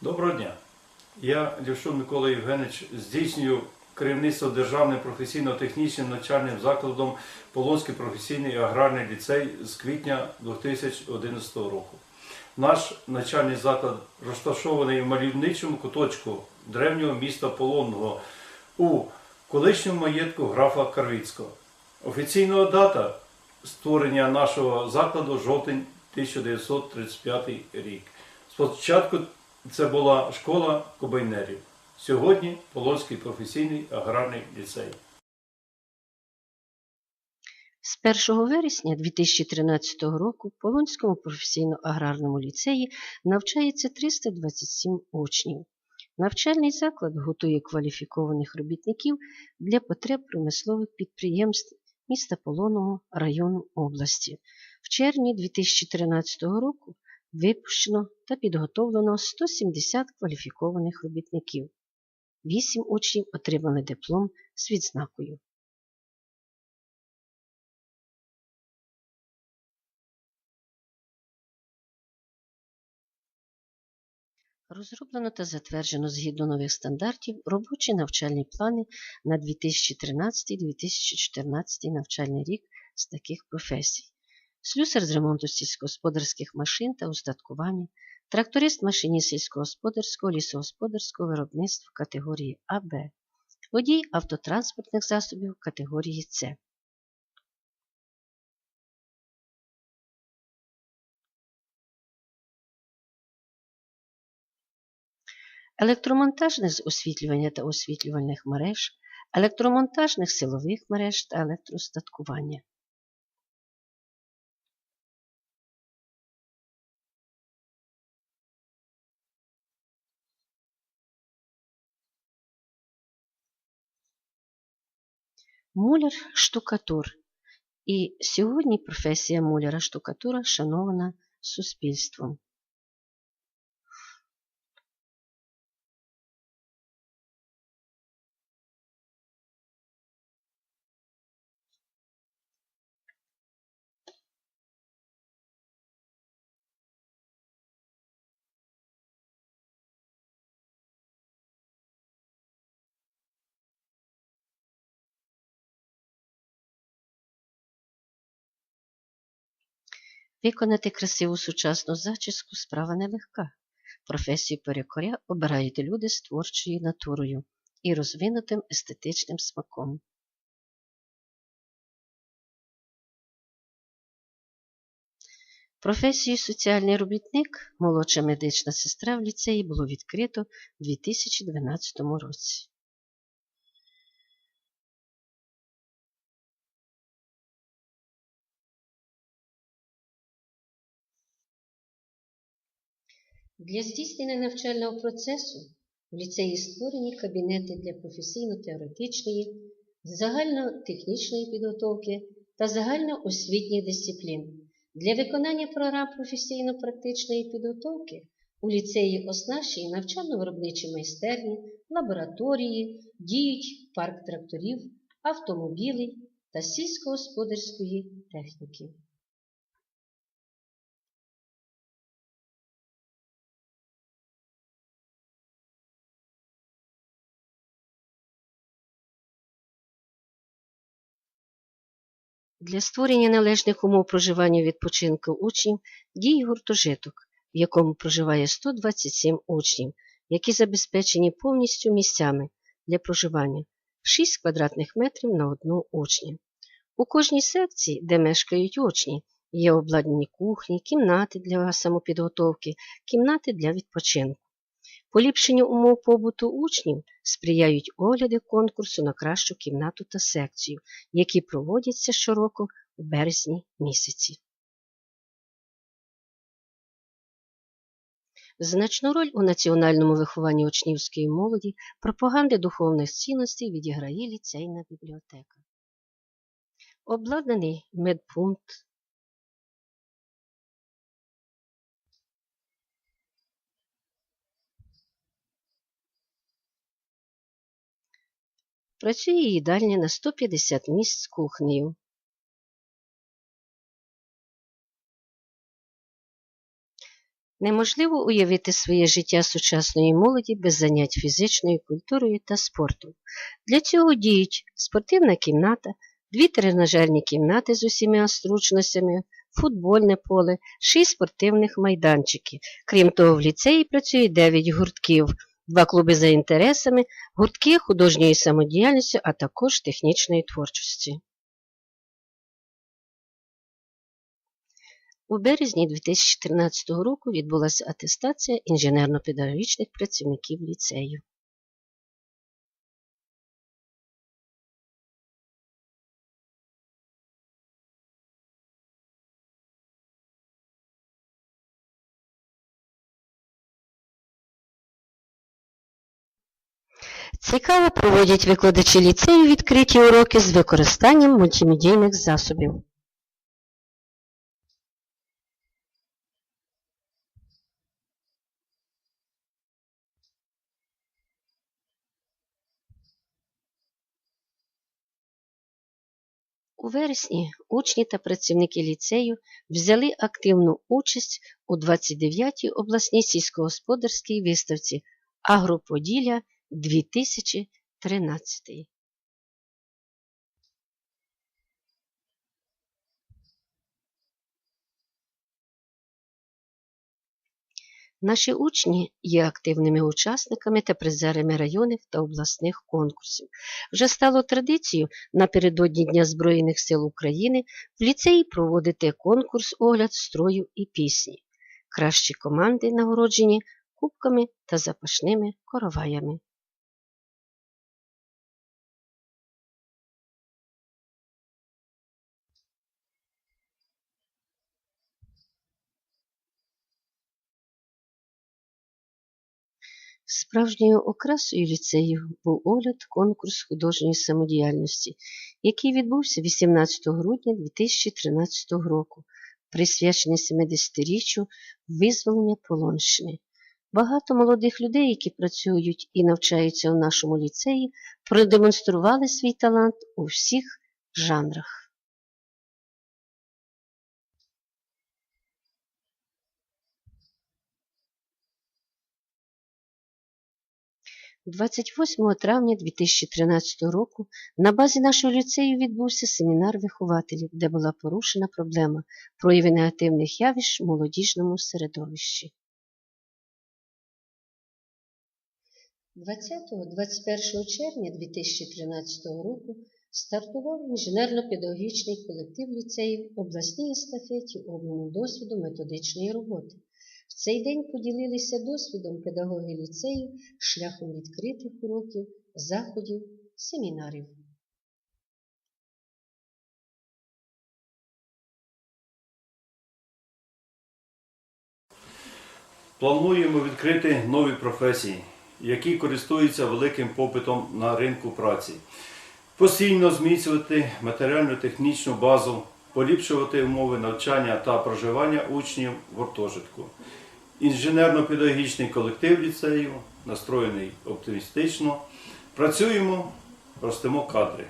Доброго дня. Я, Лівшун Микола Євгенович, здійснюю керівництво Державним професійно-технічним навчальним закладом Полонський професійний аграрний ліцей з квітня 2011 року. Наш навчальний заклад розташований в мальовничому куточку древнього міста Полонного у колишньому маєтку графа Карвіцького. Офіційна дата створення нашого закладу жовтень 1935 рік. Спочатку це була школа комбайнерів. Сьогодні Полонський професійний аграрний ліцей. З 1 вересня 2013 року в Полонському професійно-аграрному ліцеї навчається 327 учнів. Навчальний заклад готує кваліфікованих робітників для потреб промислових підприємств міста Полонного району області. В червні 2013 року випущено та підготовлено 170 кваліфікованих робітників. Вісім учнів отримали диплом з відзнакою. Розроблено та затверджено згідно нових стандартів робочі навчальні плани на 2013-2014 навчальний рік з таких професій. Слюсар з ремонту сільськогосподарських машин та устаткування, тракторист машині сільськогосподарського лісогосподарського виробництва категорії АБ, водій автотранспортних засобів категорії С. електромонтажних з освітлювання та освітлювальних мереж, електромонтажних силових мереж та електростаткування. Муляр штукатур. І сьогодні професія муляра штукатура шанована суспільством. Виконати красиву сучасну зачіску справа нелегка. Професію перекоря обирають люди з творчою натурою і розвинутим естетичним смаком. Професію соціальний робітник, молодша медична сестра в ліцеї було відкрито у 2012 році. Для здійснення навчального процесу в ліцеї створені кабінети для професійно-теоретичної, загальнотехнічної підготовки та загальноосвітніх дисциплін. Для виконання програм професійно-практичної підготовки у ліцеї оснащені навчально-виробничі майстерні, лабораторії, діють парк тракторів, автомобілів та сільськогосподарської техніки. Для створення належних умов проживання відпочинку учнів діє гуртожиток, в якому проживає 127 учнів, які забезпечені повністю місцями для проживання 6 квадратних метрів на одну учня. У кожній секції, де мешкають учні, є обладнані кухні, кімнати для самопідготовки, кімнати для відпочинку. Поліпшенню умов побуту учнів сприяють огляди конкурсу на кращу кімнату та секцію, які проводяться щороку у березні місяці. Значну роль у національному вихованні учнівської молоді пропаганди духовних цінностей відіграє ліцейна бібліотека. Обладнаний медпункт, Працює їдальня на 150 місць з кухнею. Неможливо уявити своє життя сучасної молоді без занять фізичною культурою та спортом. Для цього діють спортивна кімната, дві тренажерні кімнати з усіма зручностями, футбольне поле, шість спортивних майданчиків. Крім того, в ліцеї працює 9 гуртків, два клуби за інтересами, гуртки художньої самодіяльності, а також технічної творчості. У березні 2013 року відбулася атестація інженерно-педагогічних працівників ліцею. Цікаво проводять викладачі ліцею відкриті уроки з використанням мультимедійних засобів. У вересні учні та працівники ліцею взяли активну участь у 29-й обласній сільськогосподарській виставці Агроподілля 2013. Наші учні є активними учасниками та призерами районних та обласних конкурсів. Вже стало традицією напередодні Дня Збройних сил України в ліцеї проводити конкурс огляд строю і пісні. Кращі команди нагороджені кубками та запашними короваями. Справжньою окрасою ліцею був огляд конкурс художньої самодіяльності, який відбувся 18 грудня 2013 року, присвячений 70-річчю визволення Полонщини. Багато молодих людей, які працюють і навчаються у нашому ліцеї, продемонстрували свій талант у всіх жанрах. – 28 травня 2013 року на базі нашого ліцею відбувся семінар вихователів, де була порушена проблема прояви негативних явищ в молодіжному середовищі. 20-21 червня 2013 року стартував інженерно-педагогічний колектив ліцеїв обласній естафеті обміну досвіду методичної роботи. В цей день поділилися досвідом педагоги ліцею шляхом відкритих уроків, заходів, семінарів. Плануємо відкрити нові професії, які користуються великим попитом на ринку праці, постійно зміцнювати матеріально-технічну базу, поліпшувати умови навчання та проживання учнів в гуртожитку. Інженерно-педагогічний колектив ліцею настроєний оптимістично. Працюємо, ростимо кадри.